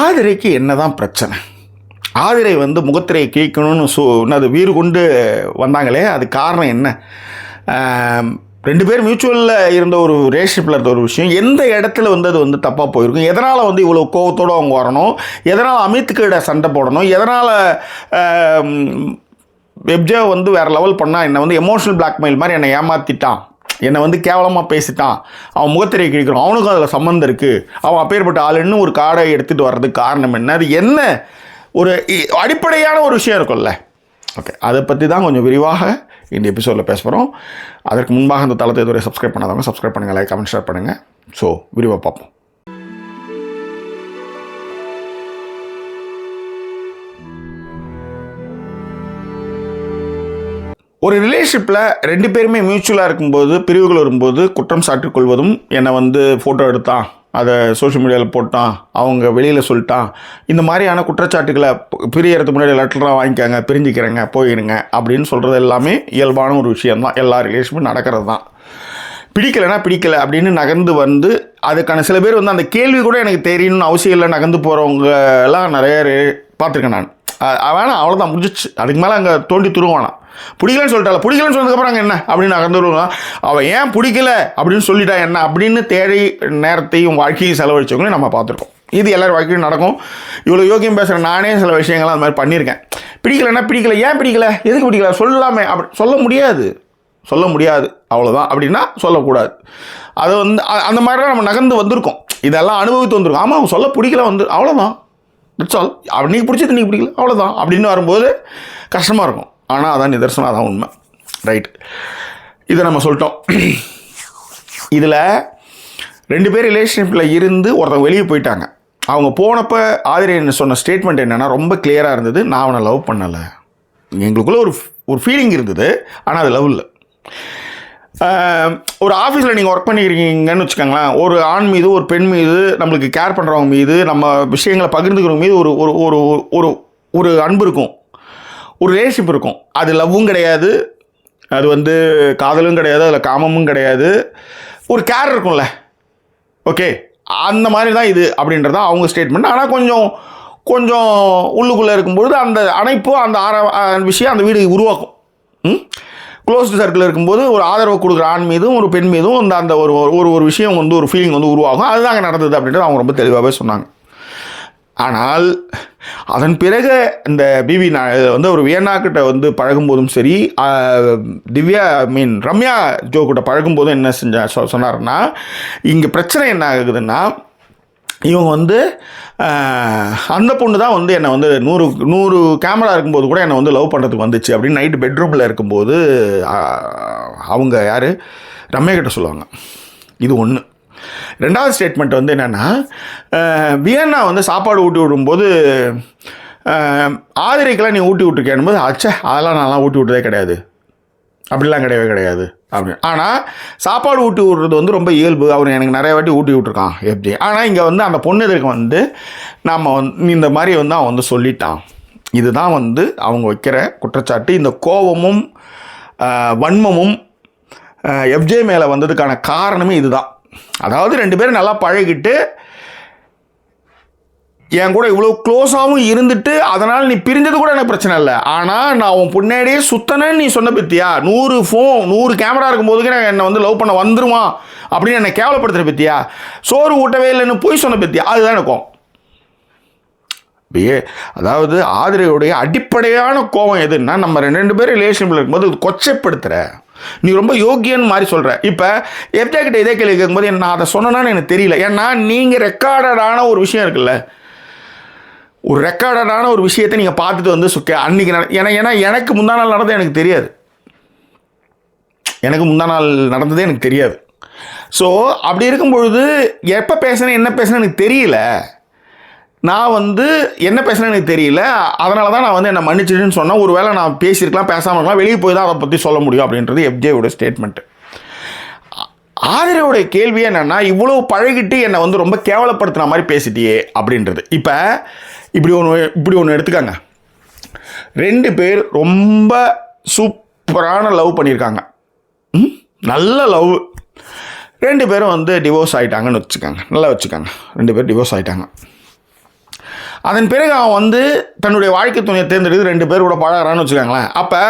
ஆதிரைக்கு என்னதான் பிரச்சனை? ஆதிரை வந்து முகத்திரையை கிழிக்கணும்னு சு அது வீறு கொண்டு வந்தாங்களே அது காரணம் என்ன? ரெண்டு பேர் மியூச்சுவலில் இருந்த ஒரு ரிலேஷன்ஷிப்பில் இருந்த ஒரு விஷயம் எந்த இடத்துல வந்து அது வந்து தப்பாக போயிருக்கும்? எதனால் வந்து இவ்வளோ கோவத்தோடு அவங்க வரணும்? எதனால் அமித்துக்கிட்ட சண்டை போடணும்? எதனால் வெப்ஜே வந்து வேறு லெவல் பண்ணால் என்னை வந்து எமோஷனல் பிளாக்மெயில் மாதிரி என்னை ஏமாற்றிட்டான் என்னை வந்து கேவலமாக பேசிட்டான். அவன் முகத்திரையை கிழிக்கிறான் அவனுக்கும் அதில் சம்மந்தம் இருக்குது அவன் அப்பேற்பட்ட ஆளுன்னு ஒரு கார்டை எடுத்துகிட்டு வர்றதுக்கு காரணம் என்ன? அது என்ன? ஒரு இ- அடிப்படையான ஒரு விஷயம் இருக்கும்ல. ஓகே அதை பற்றி தான் கொஞ்சம் விரிவாக இந்த எபிசோடில் பேச போகிறோம் அதற்கு முன்பாக அந்த தளத்தை இதுவரை சப்ஸ்கிரைப் பண்ணாதவங்க சப்ஸ்கிரைப் பண்ணுங்கள் லைக் கமெண்ட் ஷேர் பண்ணுங்கள் ஸோ விரிவாக பார்ப்போம். ஒரு ரிலேஷிப்பில் ரெண்டு பேருமே மியூச்சுவலாக இருக்கும்போது பிரிவுகள் வரும்போது குற்றம் சாட்டிக்கொள்வதும் என்னை வந்து ஃபோட்டோ எடுத்தான் அதை சோஷியல் மீடியாவில் போட்டான் அவங்க வெளியில் சொல்லிட்டான் இந்த மாதிரியான குற்றச்சாட்டுகளை பிரியறதுக்கு முன்னாடி லெட்டராக வாங்கிக்காங்க பிரிஞ்சுக்கிறேங்க போயிருங்க அப்படின்னு சொல்கிறது எல்லாமே இயல்பான ஒரு விஷயந்தான் எல்லா ரிலேஷனும் நடக்கிறது தான் பிடிக்கலைன்னா பிடிக்கல அப்படின்னு நகர்ந்து வந்து அதுக்கான சில பேர் வந்து அந்த கேள்வி கூட எனக்கு தெரியணும்னு அவசியம் இல்லை நகர்ந்து போகிறவங்க எல்லாம் நிறைய பார்த்துருக்கேன் நான். வேணாம் அவ்வளோதான் முடிஞ்சிச்சு அதுக்கு மேலே அங்கே தோண்டி துருவானா பிடிக்கலன்னு சொல்லிட்டால பிடிக்கலன்னு சொன்னதுக்கப்புறம் அங்கே என்ன? அப்படின்னு நகர்ந்து விடுவான். அவன் ஏன் பிடிக்கல அப்படின்னு சொல்லிட்டா என்ன? அப்படின்னு தேடி நேரத்தையும் வாழ்க்கையும் செலவழிச்சவங்களையும் நம்ம பார்த்துருக்கோம். இது எல்லார் வாழ்க்கையும் நடக்கும். இவ்வளோ யோகியம் பேசுகிற நானே சில விஷயங்கள்லாம் அந்த மாதிரி பண்ணியிருக்கேன். பிடிக்கலன்னா பிடிக்கல. ஏன் பிடிக்கல? எதுக்கு பிடிக்கல? சொல்லாமே அப்படி சொல்ல முடியாது. சொல்ல முடியாது. அவ்வளோதான் அப்படின்னா சொல்லக்கூடாது. அது வந்து அந்த மாதிரிலாம் நம்ம நகர்ந்து வந்திருக்கோம். இதெல்லாம் அனுபவித்து வந்திருக்கோம். ஆமாம் அவங்க சொல்ல பிடிக்கல வந்து அவ்வளோதான் இட்ஸ் ஆல் அன்றைக்கி பிடிச்சது நீ பிடிக்கல. அவ்வளோதான் அப்படின்னு வரும்போது கஷ்டமாக இருக்கும். ஆனால் அதான் நிதர்சனம் அதான் உண்மை. ரைட் இதை நம்ம சொல்லிட்டோம். இதில் ரெண்டு பேர் ரிலேஷன்ஷிப்பில் இருந்து ஒருத்தவங்க வெளியே போயிட்டாங்க. அவங்க போனப்போ ஆதிரியன் சொன்ன ஸ்டேட்மெண்ட் என்னென்னா ரொம்ப கிளியராக இருந்தது நான் அவனை லவ் பண்ணலை. எங்களுக்குள்ளே ஒரு ஒரு ஃபீலிங் இருந்தது ஆனால் அது லவ் இல்லை. ஒரு ஆஃபீஸில் நீங்கள் ஒர்க் பண்ணிக்கிறீங்கன்னு வச்சுக்கோங்களேன். ஒரு ஆண் மீது ஒரு பெண் மீது நம்மளுக்கு கேர் பண்ணுறவங்க மீது நம்ம விஷயங்களை பகிர்ந்துக்கிறவங்க மீது ஒரு ஒரு ஒரு ஒரு ஒரு அன்பு இருக்கும். ஒரு ரிலேஷன்ஷிப் இருக்கும். அது லவ்வும் கிடையாது. அது வந்து காதலும் கிடையாது. அதில் காமமும் கிடையாது. ஒரு கேர் இருக்கும்ல. ஓகே அந்த மாதிரி தான் இது அப்படின்றது தான் அவங்க ஸ்டேட்மெண்ட் ஆனால் கொஞ்சம் கொஞ்சம் உள்ளுக்குள்ளே இருக்கும்பொழுது அந்த அணைப்பு அந்த ஆர விஷயம் அந்த வீடு உருவாக்கும். ம்? க்ளோஸ்டு சர்க்கிள் இருக்கும்போது ஒரு ஆதரவு கொடுக்குற ஆண் மீதும் ஒரு பெண் மீதும் அந்த அந்த ஒரு ஒரு ஒரு விஷயம் வந்து ஒரு ஃபீலிங் வந்து உருவாகும். அதுதான் நடந்தது அப்படின்றது அவங்க ரொம்ப தெளிவாகவே சொன்னாங்க. ஆனால் அதன் பிறகு இந்த பிபி நா- வந்து ஒரு வியன்னாக்கிட்ட வந்து பழகும்போதும் சரி திவ்யா மீன் ரம்யா ஜோ கிட்ட பழகும்போதும் என்ன செஞ்ச சொன்னார்னா இங்கே பிரச்சனை என்ன ஆகுதுன்னா இவங்க வந்து அந்த பொண்ணு தான் வந்து என்னை வந்து நூறு நூறு கேமரா இருக்கும்போது கூட என்னை வந்து லவ் பண்ணுறதுக்கு வந்துச்சு அப்படின்னு நைட்டு பெட்ரூமில் இருக்கும்போது அவங்க யார்? ரம்யா கிட்ட சொல்லுவாங்க. இது ஒன்று ரெண்டாவது ஸ்டேட்மெண்ட் வந்து என்னென்னா வியன்னா வந்து சாப்பாடு ஊட்டி விடும்போது ஆதிரைக்கெல்லாம் நீ ஊட்டி விட்டுருக்கேன் போது அச்சே அதெல்லாம் நான்லாம் ஊட்டி விட்டதே கிடையாது. அப்படிலாம் கிடையவே கிடையாது. அப்படின்னு ஆனால் சாப்பாடு ஊட்டி விட்றது வந்து ரொம்ப இயல்பு. அவர் எனக்கு நிறைய வாட்டி ஊட்டி விட்ருக்கான் எப்படி ஆனால் இங்கே வந்து அந்த பொண்ணு வந்து நம்ம வந்து இந்த மாதிரி வந்து அவன் வந்து சொல்லிட்டான். இதுதான் வந்து அவங்க வைக்கிற குற்றச்சாட்டு. இந்த கோபமும் வன்மமும் எஃப்ஜே மேலே வந்ததுக்கான காரணமே இதுதான். அதாவது ரெண்டு பேரும் நல்லா பழகிட்டு என் கூட இவ்வளோ க்ளோஸாகவும் இருந்துட்டு அதனால் நீ பிரிஞ்சது கூட எனக்கு பிரச்சனை இல்லை. ஆனால் நான் உன் பின்னாடியே சுத்தனேன்னு நீ சொன்ன பத்தியா? நூறு ஃபோன் நூறு கேமரா இருக்கும்போதுக்கு நான் என்னை வந்து லவ் பண்ண வந்துருவான் அப்படின்னு என்னை கேவலப்படுத்துகிற பத்தியா? சோறு ஊட்டவே இல்லைன்னு போய் சொன்ன பத்தியா? அதுதான் எனக்கும் அப்படியே அதாவது ஆதிரையுடைய அடிப்படையான கோபம் எதுன்னா நம்ம ரெண்டு ரெண்டு பேரும் ரிலேஷன்ஷிப்பில் இருக்கும்போது இது கொச்சைப்படுத்துகிற நீ ரொம்ப யோக்கியன்னு மாதிரி சொல்கிற இப்போ எஃப்டா கிட்ட இதே கேள்வி கேட்கும்போது நான் அதை சொன்னேன்னு எனக்கு தெரியல. ஏன்னா நீங்கள் ரெக்கார்டடான ஒரு விஷயம் இருக்குல்ல. ஒரு ரெக்கார்டடான ஒரு விஷயத்தை நீங்கள் பார்த்துட்டு வந்து சுக்க அன்றைக்கி நட ஏன்னா ஏன்னா எனக்கு முந்தா நாள் நடந்தது எனக்கு தெரியாது. எனக்கு முந்தா நாள் நடந்ததே எனக்கு தெரியாது. ஸோ அப்படி இருக்கும் பொழுது எப்போ பேசுனேன் என்ன பேசுனேன் எனக்கு தெரியல. நான் வந்து என்ன பேசுனேன் எனக்கு தெரியல. அதனால தான் நான் வந்து என்னை மன்னிச்சிடுன்னு சொன்னேன். ஒரு வேளை நான் பேசியிருக்கலாம் பேசாமல் இருக்கலாம் வெளியே போய் தான் அதை பற்றி சொல்ல முடியும் அப்படின்றது எஃப்ஜேயோட ஸ்டேட்மெண்ட்டு ஆதிரையோட கேள்வி என்னென்னா இவ்வளோ பழகிட்டு என்னை வந்து ரொம்ப கேவலப்படுத்துன மாதிரி பேசிட்டியே அப்படின்றது. இப்போ இப்படி ஒன்று இப்படி ஒன்று எடுத்துக்காங்க. ரெண்டு பேர் ரொம்ப சூப்பரான லவ் பண்ணியிருக்காங்க. ம்? நல்ல லவ். ரெண்டு பேரும் வந்து டிவோர்ஸ் ஆகிட்டாங்கன்னு வச்சுக்கோங்க. நல்லா வச்சுக்கோங்க. ரெண்டு பேரும் டிவோர்ஸ் ஆகிட்டாங்க அதன் பிறகு அவன் வந்து தன்னுடைய வாழ்க்கை துணையை தேர்ந்தெடுத்து ரெண்டு பேர் கூட பழகிறான்னு வச்சுக்கோங்களேன். அப்போ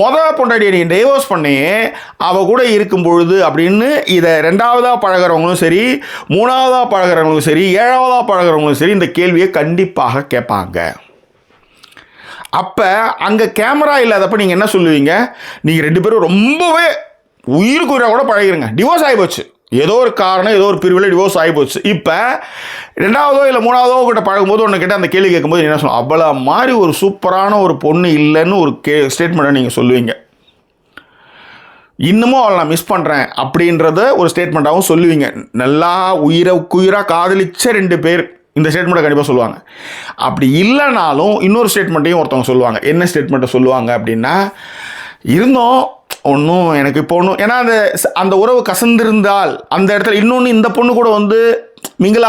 மொதல் பொண்டாட்டியை நீங்கள் டைவோர்ஸ் பண்ணி அவள் கூட இருக்கும் பொழுது அப்படின்னு இதை ரெண்டாவதாக பழகிறவங்களும் சரி மூணாவதாக பழகிறவங்களும் சரி ஏழாவதாக பழகிறவங்களும் சரி இந்த கேள்வியை கண்டிப்பாக கேட்பாங்க. அப்போ அங்கே கேமரா இல்லாதப்ப நீங்கள் என்ன சொல்லுவீங்க? நீங்கள் ரெண்டு பேரும் ரொம்பவே உயிருக்கு உயிராக கூட பழகிருங்க. டிவோர்ஸ் ஆகி போச்சு. ஏதோ ஒரு காரணம் ஏதோ ஒரு பிரிவில் டிவோர்ஸ் ஆகி போச்சு. இப்போ ரெண்டாவதோ இல்லை மூணாவதோ கிட்ட பழகும்போது ஒன்று கிட்ட அந்த கேள்வி கேட்கும்போது என்ன சொல்லணும் அவ்வளோ மாதிரி ஒரு சூப்பரான ஒரு பொண்ணு இல்லைன்னு ஒரு கே ஸ்டேட்மெண்ட்டை நீங்கள் சொல்லுவீங்க. இன்னமும் அவளை நான் மிஸ் பண்ணுறேன் அப்படின்றத ஒரு ஸ்டேட்மெண்ட்டாகவும் சொல்லுவீங்க. நல்லா உயிரை குயிராக காதலிச்ச ரெண்டு பேர் இந்த ஸ்டேட்மெண்ட்டை கண்டிப்பாக சொல்லுவாங்க. அப்படி இல்லைனாலும் இன்னொரு ஸ்டேட்மெண்ட்டையும் ஒருத்தவங்க சொல்லுவாங்க. என்ன ஸ்டேட்மெண்ட்டை சொல்லுவாங்க அப்படின்னா இருந்தோம் ஒன்றும் எனக்கு இப்போ ஒன்றும் ஏன்னா அந்த அந்த உறவு கசந்திருந்தால் அந்த இடத்துல இன்னொன்று இந்த பொண்ணு கூட வந்து மிங்கிள்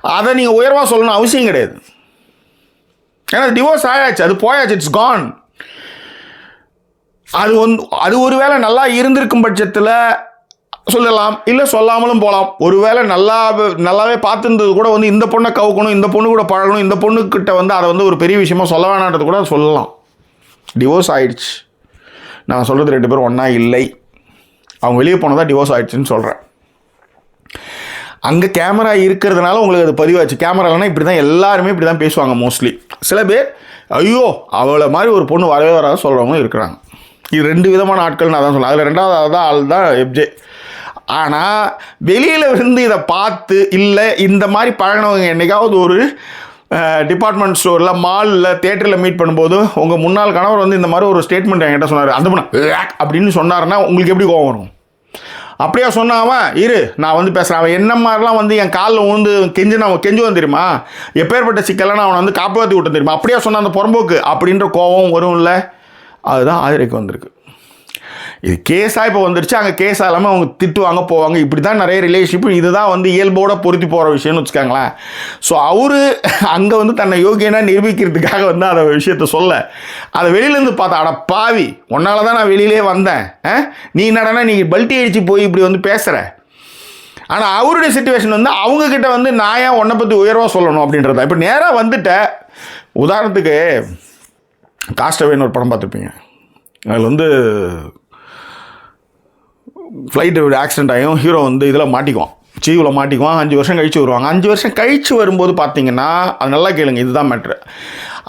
அதை நீங்கள் உயர்வாக சொல்லணும் அவசியம் கிடையாது. ஏன்னா டிவோர்ஸ் ஆயாச்சு அது போயாச்சு இட்ஸ் கான் அது வந்து அது ஒருவேளை நல்லா இருந்திருக்கும் பட்சத்தில் சொல்லலாம் இல்லை சொல்லாமலும் போகலாம் ஒருவேளை நல்லா நல்லாவே பார்த்துருந்தது கூட வந்து இந்த பொண்ணை கவுக்கணும் இந்த பொண்ணு கூட பழகணும் இந்த பொண்ணுக்கிட்ட வந்து அதை வந்து ஒரு பெரிய விஷயமா சொல்ல வேணான்றது கூட சொல்லலாம். டிவோர்ஸ் ஆயிடுச்சு. நான் சொல்கிறது ரெண்டு பேரும் ஒன்றா இல்லை. அவங்க வெளியே போனதா டிவோர்ஸ் ஆயிடுச்சுன்னு சொல்கிறேன் அங்கே கேமரா இருக்கிறதுனால உங்களுக்கு அது பதிவாச்சு. கேமரா இல்லைனா இப்படி தான் எல்லாருமே இப்படி தான் பேசுவாங்க மோஸ்ட்லி சில பேர் ஐயோ அவளை மாதிரி ஒரு பொண்ணு வரவே வராத சொல்கிறவங்களும் இருக்கிறாங்க. இது ரெண்டு விதமான ஆட்கள் நான் தான் சொல்லுவேன் அதில் ரெண்டாவது ஆள் தான் எப்ஜே ஆனால் வெளியில் இருந்து இதை பார்த்து இல்லை இந்த மாதிரி பழகினவங்க என்னைக்காவது ஒரு டிபார்ட்மெண்ட் ஸ்டோரில் மாலில் தேட்டரில் மீட் பண்ணும்போது உங்கள் முன்னாள் கணவர் வந்து இந்த மாதிரி ஒரு ஸ்டேட்மெண்ட் என்கிட்ட சொன்னார். அந்த பண்ண அப்படின்னு சொன்னாருன்னா உங்களுக்கு எப்படி கோவம் வரும்? அப்படியா சொன்னாவன் இரு நான் வந்து பேசுகிறேன் அவன் என்ன மாதிரிலாம் வந்து என் காலில் உழுந்து கெஞ்சு நான் கெஞ்சுவான் தெரியுமா? எப்பேற்பட்ட சிக்கலை நான் அவனை வந்து காப்பாற்றி விட்டேன் தெரியுமா? அப்படியா சொன்ன அந்த புறம்போக்கு அப்படின்ற கோவம் இல்லை அதுதான் ஆதிரைக்கு வந்திருக்கு. இது கேஸாக இப்போ வந்துருச்சு. அங்கே கேஸ் இல்லாமல் அவங்க திட்டுவாங்க போவாங்க. இப்படி தான் நிறைய ரிலேஷன்ஷிப் இதுதான் வந்து இயல்போட பொருத்தி போகிற விஷயம்னு வச்சுக்கோங்களேன். ஸோ அவர் அங்கே வந்து தன்னை யோகியனாக நிரூபிக்கிறதுக்காக வந்து அந்த விஷயத்த சொல்ல. அதை வெளியிலேருந்து பார்த்தா அட பாவி உன்னால தான் நான் வெளியிலே வந்தேன். ஆ? நீ என்னடனா நீ பல்ட்டி அடித்து போய் இப்படி வந்து பேசுகிற ஆனால் அவருடைய சுச்சுவேஷன் வந்து அவங்கக்கிட்ட வந்து நான் ஏன் உன்னை பற்றி உயர்வாக சொல்லணும் அப்படின்றத? இப்போ நேராக வந்துட்ட உதாரணத்துக்கு காஸ்டவேன்னு ஒரு படம் பார்த்துருப்பீங்க. அதில் வந்து ஃப்ளைட்டு ஆக்சிடென்ட் ஆகும் ஹீரோ வந்து இதில் மாட்டிக்குவான். சீவில் மாட்டிக்குவான் அஞ்சு வருஷம் கழிச்சு வருவாங்க. அஞ்சு வருஷம் கழிச்சு வரும்போது பார்த்தீங்கன்னா அது நல்லா கேளுங்க இதுதான் மேட்ரு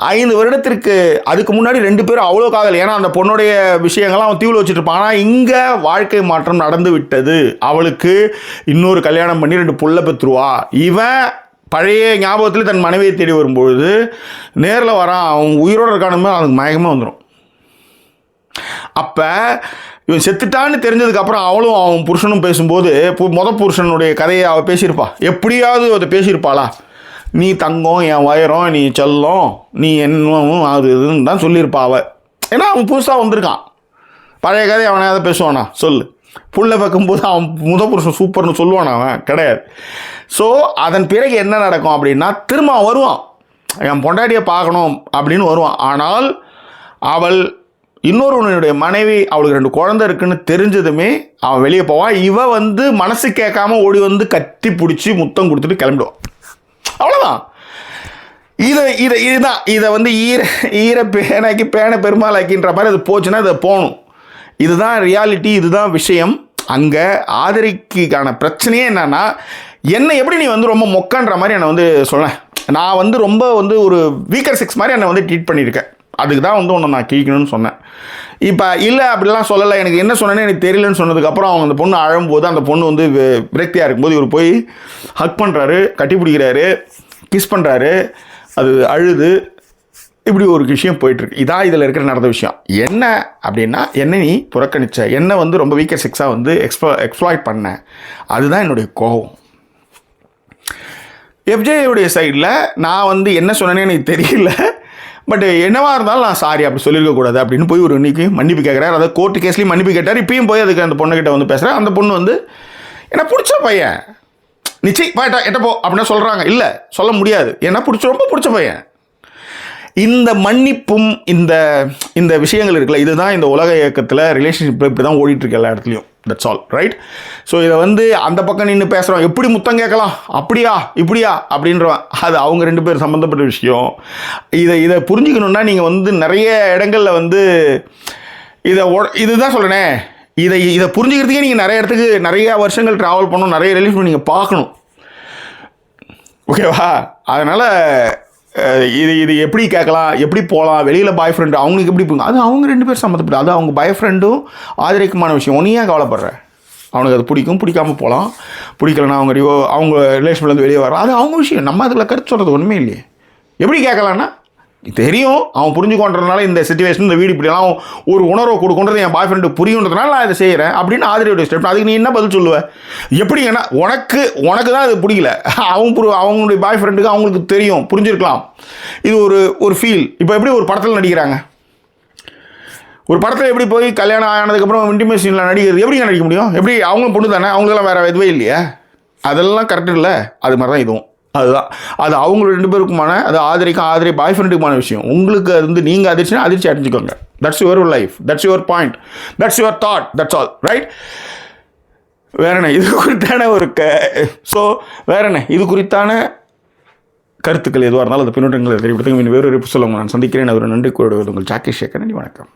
ஐந்து வருடத்திற்கு அதுக்கு முன்னாடி ரெண்டு பேரும் அவ்வளோ காதல். ஏன்னா அந்த பொண்ணுடைய விஷயங்கள்லாம் அவன் தீவில் வச்சுட்டு இருப்பான் ஆனால் இங்கே வாழ்க்கை மாற்றம் நடந்து விட்டது. அவளுக்கு இன்னொரு கல்யாணம் பண்ணி ரெண்டு புள்ள பெற்றுருவா. இவன் பழைய ஞாபகத்தில் தன் மனைவியை தேடி வரும்பொழுது நேரில் வரான். அவன் உயிரோடு இருக்கானுமே அவனுக்கு மயக்கமாக வந்துடும் அப்போ இவன் செத்துட்டான்னு தெரிஞ்சதுக்கப்புறம் அவளும் அவன் புருஷனும் பேசும்போது பு- முத புருஷனுடைய கதையை அவள் பேசியிருப்பா. எப்படியாவது அதை பேசியிருப்பாளா? நீ தங்கம் என் வயரம் நீ செல்லம் நீ என்னவும் அது இதுன்னு தான் சொல்லியிருப்பா அவள் ஏன்னா அவன் புதுசாக வந்திருக்கான். பழைய கதை அவனையாவது பேசுவானா? சொல்லு. புள்ள வைக்கும்போது அவன் முத புருஷன் சூப்பர்னு சொல்லுவானா அவன்? கிடையாது. ஸோ அதன் பிறகு என்ன நடக்கும் அப்படின்னா திரும்ப வருவான். என் பொண்டாட்டியை பார்க்கணும் அப்படின்னு வருவான். ஆனால் அவள் இன்னொருவனுடைய மனைவி அவளுக்கு ரெண்டு குழந்தை இருக்குன்னு தெரிஞ்சதுமே அவன் வெளியே போவான் இவ வந்து மனசு கேட்காம ஓடி வந்து கத்தி பிடிச்சி முத்தம் கொடுத்துட்டு கிளம்பிடுவான் அவ்வளோதான் இதை இதை இதுதான். இதை வந்து ஈர ஈர பேனாக்கி பேனை பெருமாளாக்கின்ற மாதிரி அது போச்சுன்னா அது போகணும். இதுதான் ரியாலிட்டி இதுதான் விஷயம். அங்கே ஆதரிக்கான பிரச்சனையே என்னன்னா என்னை எப்படி நீ வந்து ரொம்ப மொக்கன்ற மாதிரி என்னை வந்து சொல்ல நான் வந்து ரொம்ப வந்து ஒரு வீக்கர் செக்ஸ் மாதிரி என்னை வந்து ட்ரீட் பண்ணியிருக்கேன். அதுக்கு தான் வந்து உன்னை நான் கிழிக்கணும்னு சொன்னேன். இப்போ இல்லை அப்படிலாம் சொல்லலை. எனக்கு என்ன சொன்னேன்னு எனக்கு தெரியலன்னு சொன்னதுக்கப்புறம் அவங்க அந்த பொண்ணு அழும்போது அந்த பொண்ணு வந்து விரக்தியாக இருக்கும்போது இவர் போய் ஹக் பண்ணுறாரு கட்டி பிடிக்கிறாரு கிஸ் பண்ணுறாரு அது அழுது. இப்படி ஒரு விஷயம் போயிட்டுருக்கு. இதான் இதில் இருக்கிற நடந்த விஷயம். என்ன அப்படின்னா என்ன நீ புறக்கணிச்ச என்ன வந்து ரொம்ப வீக்கர் செக்ஸாக வந்து எக்ஸ்ப்ளோ எக்ஸ்ப்ளாய்ட் பண்ண அதுதான் என்னுடைய கோபம். எஃப்ஜேயுடைய சைடில் நான் வந்து என்ன சொன்னேன்னு எனக்கு தெரியல. பட் என்னவா இருந்தாலும் நான் சாரி அப்படி சொல்லியிருக்க கூடாது அப்படின்னு போய் ஒரு இன்னைக்கு மன்னிப்பு கேட்குறாரு அதாவது கோர்ட்டு கேஸ்லேயும் மன்னிப்பு கேட்டார். இப்பயும் போய் அதுக்கு அந்த பொண்ணுக்கிட்ட வந்து பேசுகிறேன் அந்த பொண்ணு வந்து என்ன பிடிச்ச பையன்? நிச்சயம் பாட்டா எட்ட போ அப்படின்னு சொல்கிறாங்க இல்லை சொல்ல முடியாது. ஏன்னா பிடிச்ச ரொம்ப பிடிச்ச பையன். இந்த மன்னிப்பும் இந்த இந்த விஷயங்கள் இருக்குல்ல இதுதான் இந்த உலக இயக்கத்தில் ரிலேஷன்ஷிப்பில் இப்படி தான் ஓடிட்டு எல்லா இடத்துலையும். தட்ஸ் ஆல் ரைட் ஸோ இதை வந்து அந்த பக்கம் நின்று பேசுகிறோம் எப்படி முத்தம் கேட்கலாம்? அப்படியா? இப்படியா? அப்படின்றவன். அது அவங்க ரெண்டு பேர் சம்மந்தப்பட்ட விஷயம். இதை இதை புரிஞ்சுக்கணுன்னா நீங்கள் வந்து நிறைய இடங்களில் வந்து இதை இதுதான் சொல்கிறேனே இதை இதை புரிஞ்சுக்கிறதுக்கே நீங்கள் நிறைய இடத்துக்கு நிறைய வருஷங்கள் ட்ராவல் பண்ணணும் நிறைய ரிலீஃப் நீங்கள் பார்க்கணும். ஓகேவா அதனால் இது இது எப்படி கேட்கலாம்? எப்படி போகலாம் வெளியில் பாய் ஃப்ரெண்டு அவங்களுக்கு எப்படி போங்க? அது அவங்க ரெண்டு பேரும் சம்மந்தப்பட்டு அது அவங்க பாய் ஃப்ரெண்டும் ஆதரிக்குமான விஷயம். ஒன்றையே கவலைப்படுற? அவனுக்கு அது பிடிக்கும். பிடிக்காம போகலாம் பிடிக்கலனா அவங்க அவங்க ரிலேஷன்லேருந்து வெளியே வர அது அவங்க விஷயம். நம்ம அதில் கருத்து சொல்கிறது ஒன்றுமே இல்லையே. எப்படி கேட்கலான்னா தெரியும். அவன் புரிஞ்சுக்கொன்றதுனால இந்த சுச்சுவேஷன் இந்த வீடு இப்படிலாம் ஒரு உணர்வை கொடுக்கொண்டது என் பாய் ஃப்ரெண்டு புரியுன்றதுனால நான் இதை செய்கிறேன் அப்படின்னு ஆதரவுடைய ஸ்டெப் அதுக்கு நீ என்ன பதில் சொல்லுவ? எப்படிங்கன்னா உனக்கு உனக்கு தான் அது பிடிக்கல. அவங்க புரி அவங்களுடைய பாய் ஃப்ரெண்டுக்கு அவங்களுக்கு தெரியும். புரிஞ்சிருக்கலாம். இது ஒரு ஒரு ஃபீல் இப்போ எப்படி ஒரு படத்தில் நடிக்கிறாங்க? ஒரு படத்தில் எப்படி போய் கல்யாணம் ஆனதுக்கப்புறம் இன்டிமேட் சீனில் நடிக்கிறது எப்படி நடிக்க முடியும்? எப்படி அவங்களும் பொண்ணு தானே? அவங்களுக்கெல்லாம் வேறு எதுவே இல்லையா? அதெல்லாம் கரெக்டு இல்லை. அது மாதிரி தான் இதுவும். அதுதான். அது அவங்க ரெண்டு பேருக்குமான அது ஆதரிக்கும் ஆதரி பாய் ஃப்ரெண்டுக்குமான விஷயம். உங்களுக்கு வந்து நீங்கள் அதிர்ச்சினா அதிர்ச்சி அடைஞ்சிக்கோங்க. That's your life that's your point that's your thought that's all right வேற என்ன? இது குறித்தான ஒரு க ஸோ வேற என்ன? இது குறித்தான கருத்துக்கள் எதுவாக இருந்தாலும் அந்த பின்னூட்டங்களை தெரிவித்து வேறு ஒரு சொல்லுவாங்க நான் சந்திக்கிறேன். அவர் நன்றி கூறுவது உங்கள் ஜாக்கி சேகர். நன்றி வணக்கம்.